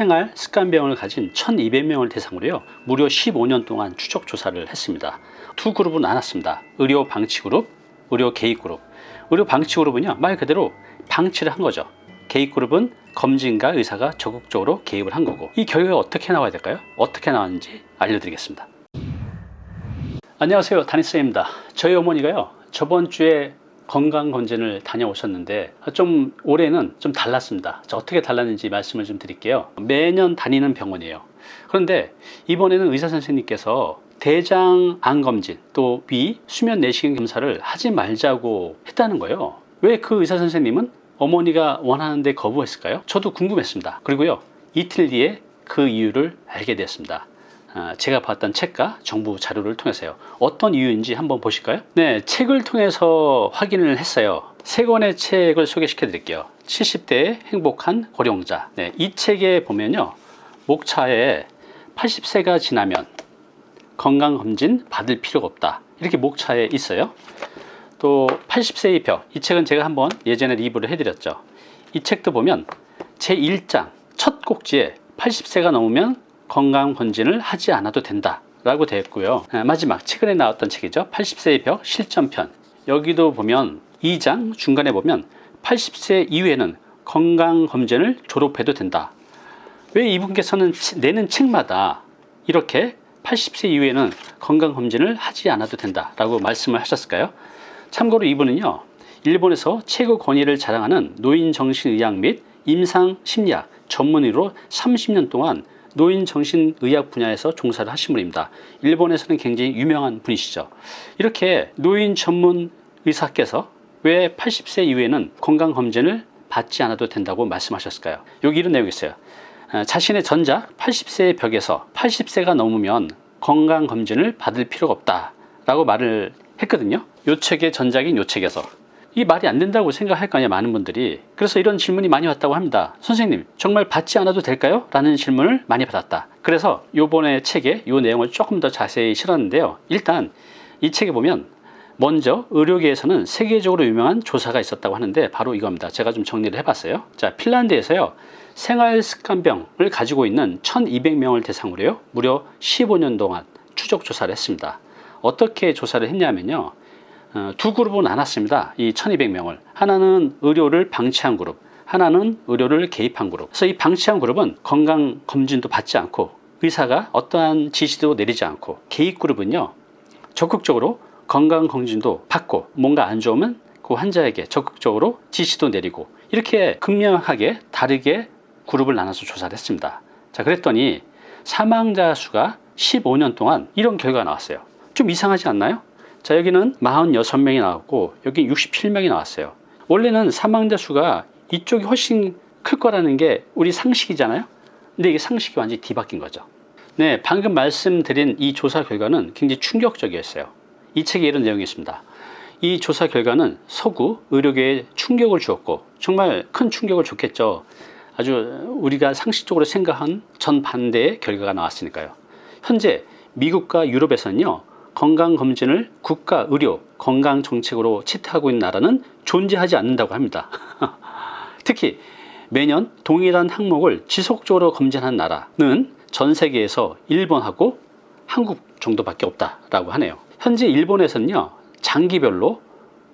생활 습관병을 가진 1200명을 대상으로요 무려 15년 동안 추적 조사를 했습니다. 두 그룹은 나눴습니다. 의료 방치 그룹 의료 개입 그룹. 의료 방치 그룹은요 말 그대로 방치를 한 거죠. 개입 그룹은 검진과 의사가 적극적으로 개입을 한 거고 이 결과가 어떻게 나와야 될까요? 어떻게 나왔는지 알려드리겠습니다. 안녕하세요. 다니쌤입니다. 저희 어머니가요 저번 주에 건강 검진을 다녀오셨는데 좀 올해는 좀 달랐습니다. 자, 어떻게 달랐는지 말씀을 좀 드릴게요. 매년 다니는 병원이에요. 그런데 이번에는 의사 선생님께서 대장 암 검진 또 위 수면 내시경 검사를 하지 말자고 했다는 거예요. 왜 그 의사 선생님은 어머니가 원하는데 거부했을까요? 저도 궁금했습니다. 그리고요 이틀 뒤에 그 이유를 알게 되었습니다. 아, 제가 봤던 책과 정부 자료를 통해서요. 어떤 이유인지 한번 보실까요? 네, 책을 통해서 확인을 했어요. 세 권의 책을 소개시켜 드릴게요. 70대의 행복한 고령자. 네, 이 책에 보면요. 목차에 80세가 지나면 건강검진 받을 필요가 없다. 이렇게 목차에 있어요. 또 80세의 벽. 이 책은 제가 한번 예전에 리뷰를 해드렸죠. 이 책도 보면 제1장 첫 꼭지에 80세가 넘으면 건강 검진을 하지 않아도 된다. 라고 되어 있고요. 아, 마지막 최근에 나왔던 책이죠. 80세의 벽 실전편. 여기도 보면 2장 중간에 보면 80세 이후에는 건강검진을 졸업해도 된다. 왜 이분께서는 내는 책마다 이렇게 80세 이후에는 건강검진을 하지 않아도 된다 라고 말씀을 하셨을까요? 참고로 이분은요, 일본에서 최고 권위를 자랑하는 노인정신의학 및 임상심리학 전문의로 30년 동안 노인 정신의학 분야에서 종사를 하신 분입니다. 일본에서는 굉장히 유명한 분이시죠. 이렇게 노인 전문 의사께서 왜 80세 이후에는 건강검진을 받지 않아도 된다고 말씀하셨을까요? 여기 이런 내용이 있어요. 아, 자신의 전작 80세의 벽에서 80세가 넘으면 건강검진을 받을 필요가 없다 라고 말을 했거든요. 요 책의 전작인 요 책에서 이 말이 안 된다고 생각할 거 아니야 많은 분들이. 그래서 이런 질문이 많이 왔다고 합니다. 선생님 정말 받지 않아도 될까요? 라는 질문을 많이 받았다. 그래서 요번에 책에 요 내용을 조금 더 자세히 실었는데요. 일단 이 책에 보면 먼저 의료계에서는 세계적으로 유명한 조사가 있었다고 하는데 바로 이겁니다. 제가 좀 정리를 해봤어요. 자 핀란드에서요. 생활습관병을 가지고 있는 1200명을 대상으로요. 무려 15년 동안 추적 조사를 했습니다. 어떻게 조사를 했냐면요. 어, 두 그룹으로 나눴습니다. 이 1200명을. 하나는 의료를 방치한 그룹, 하나는 의료를 개입한 그룹. 그래서 이 방치한 그룹은 건강 검진도 받지 않고 의사가 어떠한 지시도 내리지 않고 개입 그룹은요. 적극적으로 건강 검진도 받고 뭔가 안 좋으면 그 환자에게 적극적으로 지시도 내리고 이렇게 극명하게 다르게 그룹을 나눠서 조사를 했습니다. 자, 그랬더니 사망자 수가 15년 동안 이런 결과가 나왔어요. 좀 이상하지 않나요? 자 여기는 46명이 나왔고 여기 67명이 나왔어요. 원래는 사망자 수가 이쪽이 훨씬 클 거라는 게 우리 상식이잖아요. 근데 이게 상식이 완전히 뒤바뀐 거죠. 네 방금 말씀드린 이 조사 결과는 굉장히 충격적이었어요. 이 책에 이런 내용이 있습니다. 이 조사 결과는 서구 의료계에 충격을 주었고 정말 큰 충격을 줬겠죠. 아주 우리가 상식적으로 생각한 전반대의 결과가 나왔으니까요. 현재 미국과 유럽에서는요 건강검진을 국가 의료 건강정책으로 채택하고 있는 나라는 존재하지 않는다고 합니다. 특히 매년 동일한 항목을 지속적으로 검진한 나라는 전 세계에서 일본하고 한국 정도밖에 없다라고 하네요. 현재 일본에서는요 장기별로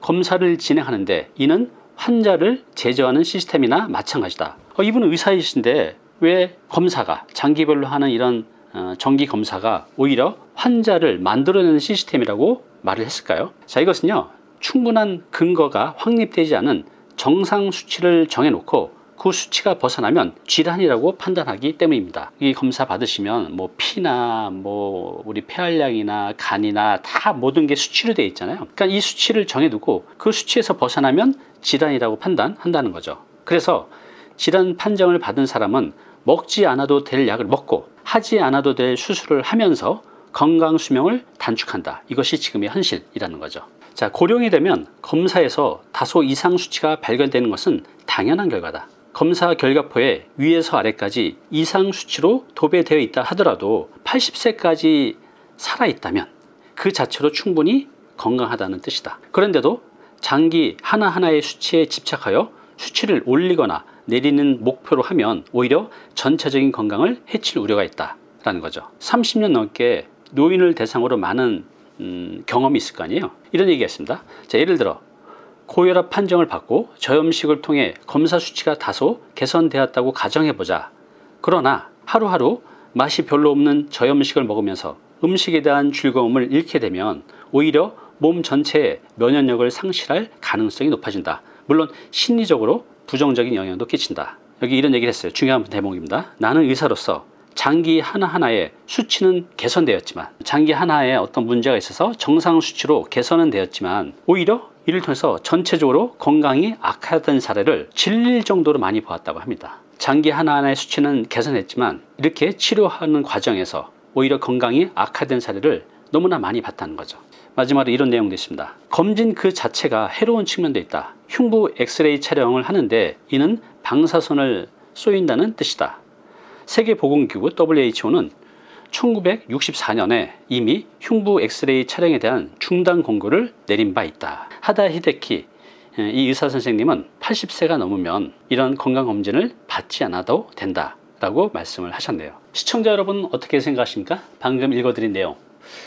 검사를 진행하는데 이는 환자를 제어하는 시스템이나 마찬가지다. 어, 이분은 의사이신데 왜 검사가 장기별로 하는 이런 어, 정기 검사가 오히려 환자를 만들어내는 시스템이라고 말을 했을까요? 자, 이것은요, 충분한 근거가 확립되지 않은 정상 수치를 정해놓고 그 수치가 벗어나면 질환이라고 판단하기 때문입니다. 이 검사 받으시면 뭐 피나 뭐 우리 폐활량이나 간이나 다 모든 게 수치로 되어 있잖아요. 그러니까 이 수치를 정해두고 그 수치에서 벗어나면 질환이라고 판단한다는 거죠. 그래서 질환 판정을 받은 사람은 먹지 않아도 될 약을 먹고 하지 않아도 될 수술을 하면서 건강 수명을 단축한다. 이것이 지금의 현실이라는 거죠. 자, 고령이 되면 검사에서 다소 이상 수치가 발견되는 것은 당연한 결과다. 검사 결과표에 위에서 아래까지 이상 수치로 도배되어 있다 하더라도 80세까지 살아있다면 그 자체로 충분히 건강하다는 뜻이다. 그런데도 장기 하나하나의 수치에 집착하여 수치를 올리거나 내리는 목표로 하면 오히려 전체적인 건강을 해칠 우려가 있다라는 거죠. 30년 넘게 노인을 대상으로 많은 음, 경험이 있을 거 아니에요. 이런 얘기가 있습니다. 자, 예를 들어 고혈압 판정을 받고 저염식을 통해 검사 수치가 다소 개선되었다고 가정해보자. 그러나 하루하루 맛이 별로 없는 저염식을 먹으면서 음식에 대한 즐거움을 잃게 되면 오히려 몸 전체의 면역력을 상실할 가능성이 높아진다. 물론 심리적으로 부정적인 영향도 끼친다. 여기 이런 얘기를 했어요. 중요한 대목입니다. 나는 의사로서 장기 하나하나의 수치는 개선되었지만 장기 하나에 어떤 문제가 있어서 정상 수치로 개선은 되었지만 오히려 이를 통해서 전체적으로 건강이 악화된 사례를 질릴 정도로 많이 보았다고 합니다. 장기 하나하나의 수치는 개선했지만 이렇게 치료하는 과정에서 오히려 건강이 악화된 사례를 너무나 많이 봤다는 거죠. 마지막으로 이런 내용도 있습니다. 검진 그 자체가 해로운 측면도 있다. 흉부 엑스레이 촬영을 하는데 이는 방사선을 쏘인다는 뜻이다. 세계보건기구 WHO는 1964년에 이미 흉부 엑스레이 촬영에 대한 중단 권고를 내린 바 있다. 하다 히데키 이 의사 선생님은 80세가 넘으면 이런 건강검진을 받지 않아도 된다 라고 말씀을 하셨네요. 시청자 여러분 어떻게 생각하십니까? 방금 읽어드린 내용.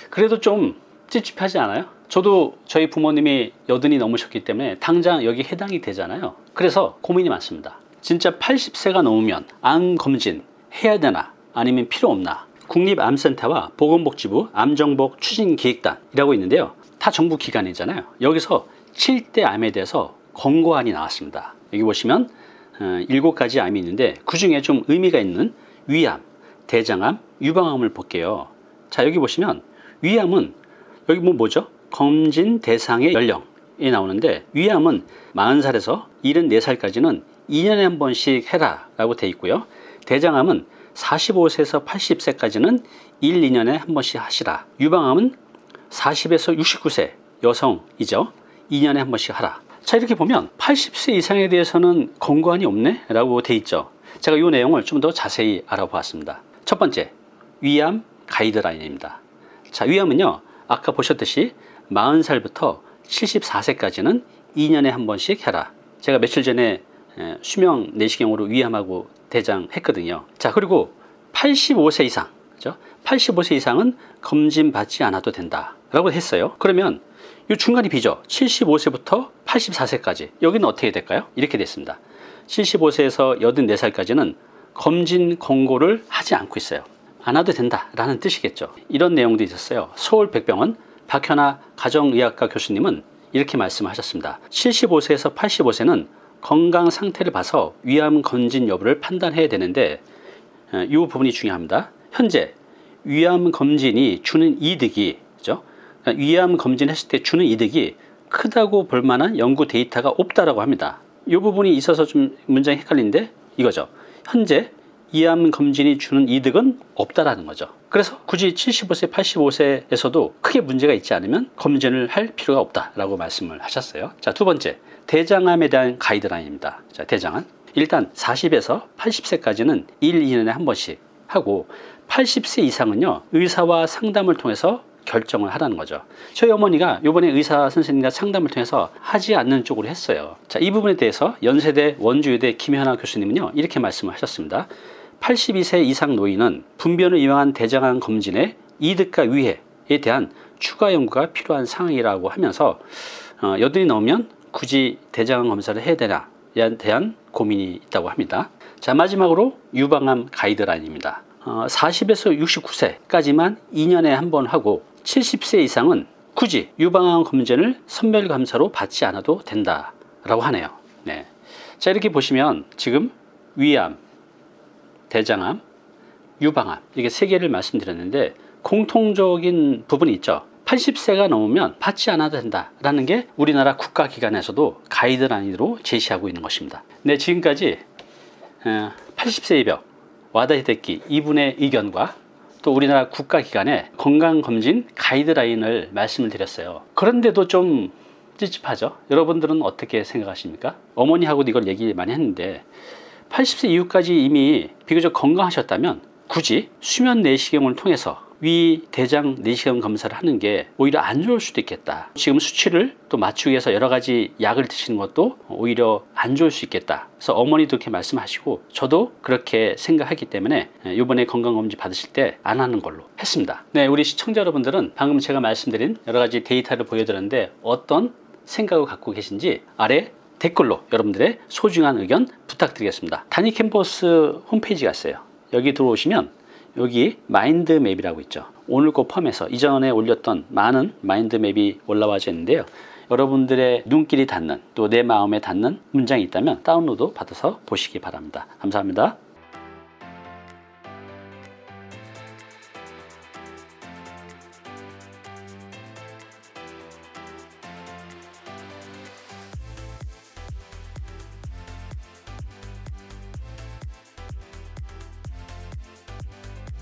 그래도 좀 찝찝하지 않아요? 저도 저희 부모님이 여든이 넘으셨기 때문에 당장 여기 해당이 되잖아요. 그래서 고민이 많습니다. 진짜 80세가 넘으면 암 검진 해야 되나 아니면 필요 없나? 국립암센터와 보건복지부 암정복 추진기획단이라고 있는데요. 다 정부 기관이잖아요. 여기서 7대 암에 대해서 권고안이 나왔습니다. 여기 보시면 어, 7가지 암이 있는데 그 중에 좀 의미가 있는 위암, 대장암, 유방암을 볼게요. 자 여기 보시면 위암은 여기 뭐 뭐죠? 검진 대상의 연령이 나오는데 위암은 40살에서 74살까지는 2년에 한 번씩 해라 라고 돼 있고요. 대장암은 45세에서 80세까지는 1, 2년에 한 번씩 하시라. 유방암은 40에서 69세 여성이죠. 2년에 한 번씩 하라. 자 이렇게 보면 80세 이상에 대해서는 권고안이 없네 라고 돼 있죠. 제가 이 내용을 좀 더 자세히 알아보았습니다. 첫 번째 위암 가이드라인입니다. 자 위암은요 아까 보셨듯이 40살부터 74세까지는 2년에 한 번씩 해라. 제가 며칠 전에 수명 내시경으로 위암하고 대장 했거든요. 자, 그리고 85세 이상, 그죠? 85세 이상은 검진 받지 않아도 된다. 라고 했어요. 그러면 이 중간이 비죠. 75세부터 84세까지. 여기는 어떻게 될까요? 이렇게 됐습니다. 75세에서 84살까지는 검진 권고를 하지 않고 있어요. 안 와도 된다라는 뜻이겠죠. 이런 내용도 있었어요. 서울 백병원 박현아 가정의학과 교수님은 이렇게 말씀하셨습니다. 75세에서 85세는 건강 상태를 봐서 위암 검진 여부를 판단해야 되는데 이 부분이 중요합니다. 현재 위암 검진이 주는 이득이 그죠? 그러니까 위암 검진했을 때 주는 이득이 크다고 볼 만한 연구 데이터가 없다라고 합니다. 이 부분이 있어서 좀 문장이 헷갈리는데 이거죠. 현재 위암 검진이 주는 이득은 없다라는 거죠. 그래서 굳이 75세, 85세에서도 크게 문제가 있지 않으면 검진을 할 필요가 없다라고 말씀을 하셨어요. 자, 두 번째. 대장암에 대한 가이드라인입니다. 자, 대장암. 일단 40에서 80세까지는 1, 2년에 한 번씩 하고 80세 이상은요, 의사와 상담을 통해서 결정을 하라는 거죠. 저희 어머니가 이번에 의사 선생님과 상담을 통해서 하지 않는 쪽으로 했어요. 자, 이 부분에 대해서 연세대 원주의대 김현아 교수님은요, 이렇게 말씀을 하셨습니다. 82세 이상 노인은 분변을 이용한 대장암 검진의 이득과 위해에 대한 추가 연구가 필요한 상황이라고 하면서 어, 여든이 넘으면 굳이 대장암 검사를 해야 되나에 대한 고민이 있다고 합니다. 자 마지막으로 유방암 가이드라인입니다. 어, 40에서 69세까지만 2년에 한 번 하고 70세 이상은 굳이 유방암 검진을 선별 감사로 받지 않아도 된다라고 하네요. 네. 자 이렇게 보시면 지금 위암, 대장암, 유방암 이게 세 개를 말씀드렸는데 공통적인 부분이 있죠. 80세가 넘으면 받지 않아도 된다라는 게 우리나라 국가기관에서도 가이드라인으로 제시하고 있는 것입니다. 네, 지금까지 80세의 벽 와다 히데키 이분의 의견과 또 우리나라 국가기관의 건강검진 가이드라인을 말씀을 드렸어요. 그런데도 좀 찝찝하죠? 여러분들은 어떻게 생각하십니까? 어머니하고도 이걸 얘기 많이 했는데 80세 이후까지 이미 비교적 건강하셨다면 굳이 수면 내시경을 통해서 위 대장 내시경 검사를 하는 게 오히려 안 좋을 수도 있겠다. 지금 수치를 또 맞추기 위해서 여러 가지 약을 드시는 것도 오히려 안 좋을 수 있겠다. 그래서 어머니도 그렇게 말씀하시고 저도 그렇게 생각하기 때문에 이번에 건강검진 받으실 때 안 하는 걸로 했습니다. 네, 우리 시청자 여러분들은 방금 제가 말씀드린 여러 가지 데이터를 보여드렸는데 어떤 생각을 갖고 계신지 아래 댓글로 여러분들의 소중한 의견 부탁드리겠습니다. 단위 캠퍼스 홈페이지가 있어요. 여기 들어오시면 여기 마인드맵이라고 있죠. 오늘 거 포함해서 이전에 올렸던 많은 마인드맵이 올라와져 있는데요. 여러분들의 눈길이 닿는 또 내 마음에 닿는 문장이 있다면 다운로드 받아서 보시기 바랍니다. 감사합니다.